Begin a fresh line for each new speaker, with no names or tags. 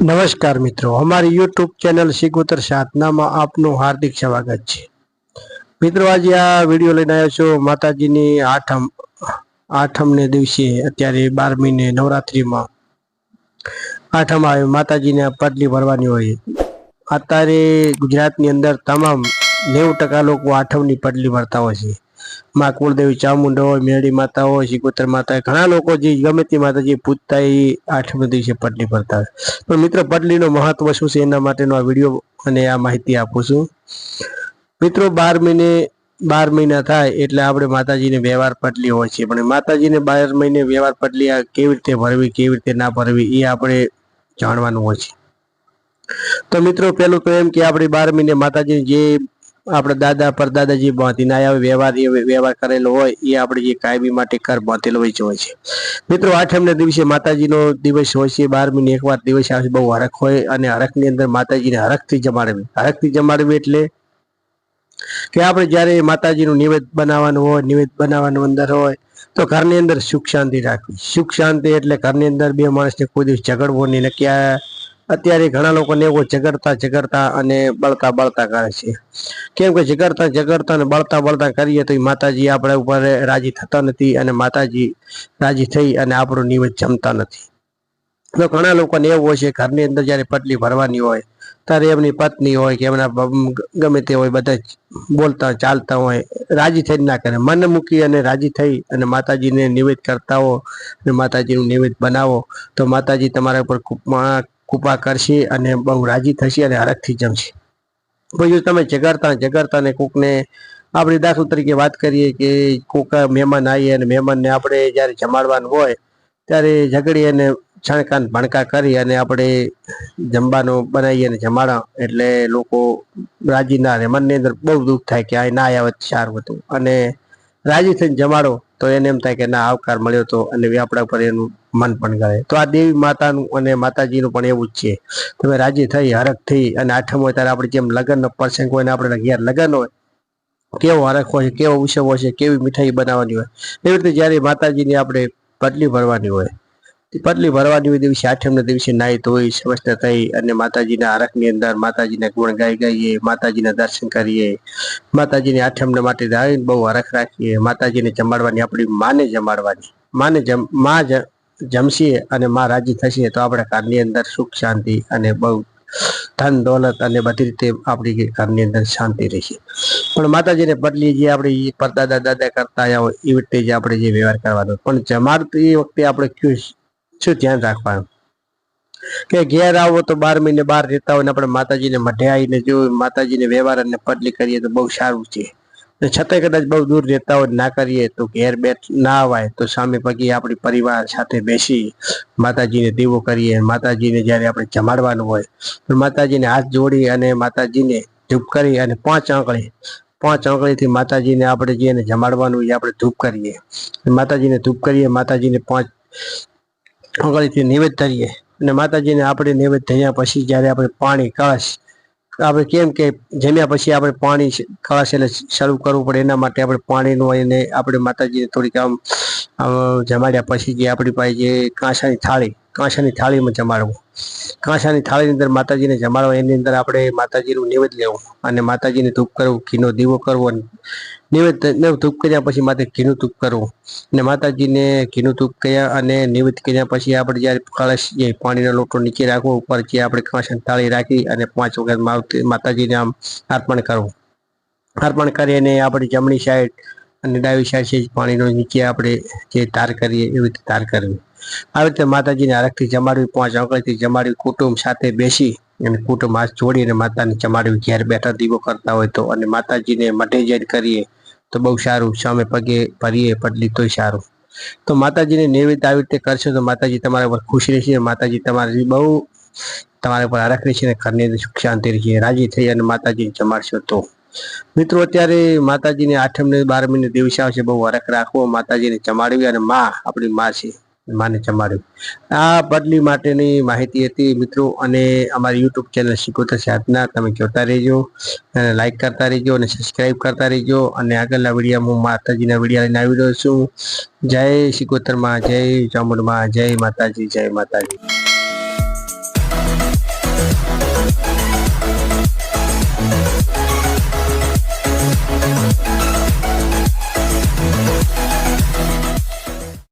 નમસ્કાર મિત્રો, અમારી યુટ્યુબ ચેનલ શીખોતર સાધનામાં આપનું હાર્દિક સ્વાગત છે. મિત્રો, આજે આ વીડિયો લઈને આવ્યો છું. માતાજીની આઠમ, આઠમને દિવસે અત્યારે બારમીને નવરાત્રિમાં આઠમ આવે. માતાજીને પદલી ભરવાની હોય. અત્યારે ગુજરાતની અંદર તમામ નેવું ટકા લોકો આઠમની પટલી ભરતા હોય છે. માં ચામુંડ હોય, મેળી માતા હોય શિકોતર માતા ઘણા લોકો જે ગમે તે માતાજી પૂજતા એ આઠમ દિવસે પટલી ભરતા હોય. પણ મિત્રો, પટલીનું મહત્વ શું છે? એના માટેનો આ વીડિયો અને આ માહિતી આપું છું. મિત્રો, બાર મહિને, બાર મહિના થાય એટલે આપણે માતાજીને વ્યવહાર પટલી હોય છે. પણ માતાજીને બાર મહિને વ્યવહાર પટલી આ કેવી રીતે ભરવી, કેવી રીતે ના ભરવી, એ આપણે જાણવાનું હોય છે. તો મિત્રો, પેલું તો એમ કે આપણે બાર મહિને માતાજી જે આપણા દાદા પરદાદાજી બાંધીને આવ્યા વ્યવહાર વ્યવહાર કરેલો હોય, એ આપણે જે કાયમી માટે કર બાંધેલો હોય હોય છે. મિત્રો, આઠમને દિવસે માતાજીનો દિવસ હોય છે બાર એકવાર દિવસ આવે બહુ હરખ હોય અને હરખની અંદર માતાજીને હરખથી જમાડવી. હરખથી જમાડવી એટલે કે આપણે જ્યારે માતાજીનું નિવેદ બનાવવાનું હોય, નિવેદ બનાવવાનું અંદર હોય, તો ઘરની અંદર સુખ શાંતિ રાખવી. સુખ શાંતિ એટલે ઘરની અંદર બે માણસને કોઈ દિવસ ઝઘડવો નહીં, ને ક્યાં અત્યારે ઘણા લોકોને એવો ઝઘડતા ઝઘડતા અને બળતા બળતા કરે છે. કેમ કે ઝઘડતા ઝઘડતા અને બળતા બળતા કરીએ તો માતાજી આપણા ઉપર રાજી થતા નથી અને માતાજી રાજી થઈ અને આપણું નિવેદ જમતા નથી. તો ઘણા લોકોને એવું હોય છે ઘરની અંદર જ્યારે પટલી ભરવાની હોય, ત્યારે એમની પત્ની હોય કે એમના ગમે તે હોય બધા બોલતા, ચાલતા હોય, રાજી થઈને ના કરે. મન મૂકી અને રાજી થઈ અને માતાજીને નિવેદ કરતા હો અને માતાજીનું નિવેદ બનાવો, તો માતાજી તમારા ઉપર કૃપા કરશે અને બહુ રાજી થશે અને હરખથી જમશે. પછી તમે જગાડતા જગાડતા ને કોકને આપણે દાખલ તરીકે વાત કરીએ કે કોક મહેમાન આવીએ અને મહેમાનને આપણે જ્યારે જમાડવાનું હોય, ત્યારે ઝઘડી અને છણકાન ભણકા કરી અને આપણે જમવાનો બનાવીએ અને જમાડા. એટલે લોકો રાજી ના રહે. મનની અંદર બહુ દુઃખ થાય કે આ ના આવ્યા સારું હતું અને રાજી થઈને જમાડો, તો એને એમ થાય કે ના, આવકાર મળ્યો તો અને આપણા ઉપર એનું મન પણ ગળે તો આ દેવી માતાનું અને માતાજીનું પણ એવું જ છે. તમે રાજી થઈ, હરખ થઈ અને આઠમ હોય ત્યારે આપણે જેમ લગ્નનો પ્રસંગ હોય ને આપણે ઘેર લગ્ન હોય, કેવો હરખ હોય, કેવો ઉત્સવ હોય છે, કેવી મીઠાઈ બનાવવાની હોય, એવી રીતે જ્યારે માતાજીની આપણે પટલી ભરવાની હોય પટલી ભરવાની દિવસે આઠમના દિવસે નાહી ધોઈ, સ્વસ્થ થઈ અને માતાજીના હરખની અંદર માતાજીના ગુણ ગાઈ ગાઈએ, માતાજીના દર્શન કરીએ, માતાજીને આઠમને માટે આવીને બહુ હરખ રાખીએ, માતાજીને જમાડવાની આપણી માને જમાડવાની. માને જમ, માં જમશીએ અને માં રાજી થશે તો આપણા ઘરની અંદર સુખ, શાંતિ અને બહુ ધન, દોલત અને બધી રીતે આપણી ઘરની અંદર શાંતિ રહેશે. પણ માતાજીને બદલી જે આપણે પરદાદા, દાદા કરતા આવ્યા હોય એવી રીતે જ આપણે જે વ્યવહાર કરવાનો. પણ જમાડતી વખતે આપણે કયું શું ધ્યાન રાખવાનું? કે ઘેર આવો તો બાર મહિને બહાર રહેતા હોય ને આપણે માતાજીને મઢે આવીને જો માતાજીને વ્યવહાર અને પટલી કરીએ તો બહુ સારું છે. છતાંય કદાચ બહુ દૂર રહેતા હોય ના કરીએ તો ઘેર બેઠ ના આવાય તો સામે પગી આપણી પરિવાર સાથે બેસી માતાજીને દીવો કરીએ. માતાજીને જ્યારે આપણે જમાડવાનું હોય તો માતાજીને હાથ જોડી અને માતાજીને ધૂપ કરી અને પાંચ આંકડી પાંચ આંકડીથી માતાજીને આપણે જે એને જમાડવાનું એ આપણે ધૂપ કરીએ. માતાજીને ધૂપ કરીએ, માતાજીને પાંચ આંગળીથી નિવેદ કરીએ અને માતાજીને આપણે નિવેદ થયા પછી જ્યારે આપણે પાણી, કળશ, આપણે કેમ કે જમ્યા પછી આપણે પાણી, કળશ એટલે શરૂ કરવું પડે એના માટે આપણે પાણીનું એને આપણે માતાજીને થોડીક આમ જમાડ્યા પછી જે આપણી પાસે જે કાંસાની થાળી, કાંસાની થાળીમાં જમાડવું. કાંસાની થાળીની અંદર માતાજીને જમાડવા, એની અંદર આપણે માતાજીનું નિવેદ લેવું અને માતાજીને ધૂપ કરવું, ઘીનો દીવો કરવો નિવેદ ધૂપ કર્યા પછી માથે ઘીનું ધૂપ કરવું. અને માતાજીને ઘીનું ધૂપ કર્યા અને નિવેદ કર્યા પછી આપણે જ્યારે કળશ જે પાણીનો લોટો નીચે રાખવો, ઉપર જે આપણે કાંસાની થાળી રાખી અને પાંચ વખત માતાજીને આમ અર્પણ કરવું. અર્પણ કરી અને આપણી જમણી સાઈડ અને ડાબી પાણીનો નીચે આપણે જે તાર કરીએ એવી રીતે તાર કરવી. આવી રીતે માતાજીને આરખથી જમાડવી, પાંચ આંકડીથી જમાડવી, કુટુંબ સાથે બેસી અને કુટુંબ હાથ જોડી અને માતાને જમાડવી. ઘેર બેઠા દીવો કરતા હોય તો અને માતાજીને મઢે જઈને કરીએ તો બહુ સારું, સામે પગે ભરીએ પડલી તોય સારું. તો માતાજીને નૈવેદ્ય આવી રીતે કરશો તો માતાજી તમારા ઉપર ખુશ રહેશે માતાજી તમારી બહુ તમારા ઉપર હરખ રહેશે અને ઘરની અંદર સુખ શાંતિ રહેશે. રાજી થઈ અને માતાજીને જમાડશો તો. મિત્રો, અત્યારે માતાજીને આઠમને બાર મહિને દિવસે આવશે. બહુ વરખ રાખવો. માતાજીને જમાડવી અને માં, આપણી માં છે. માને ચમાડ્યું આ બદલી માટેની માહિતી હતી મિત્રો, અને અમારી યુટ્યુબ ચેનલ શીખોતર સાધના. તમે જોતા રહેજો લાઈક કરતા રહેજો, અને સબસ્ક્રાઈબ કરતા રહેજો. અને આગળના વિડીયોમાં હું માતાજીના વીડિયો લઈને આવી રહ્યો છું. જય શિકોતરમાં જય ચામુંડમાં જય માતાજી જય માતાજી.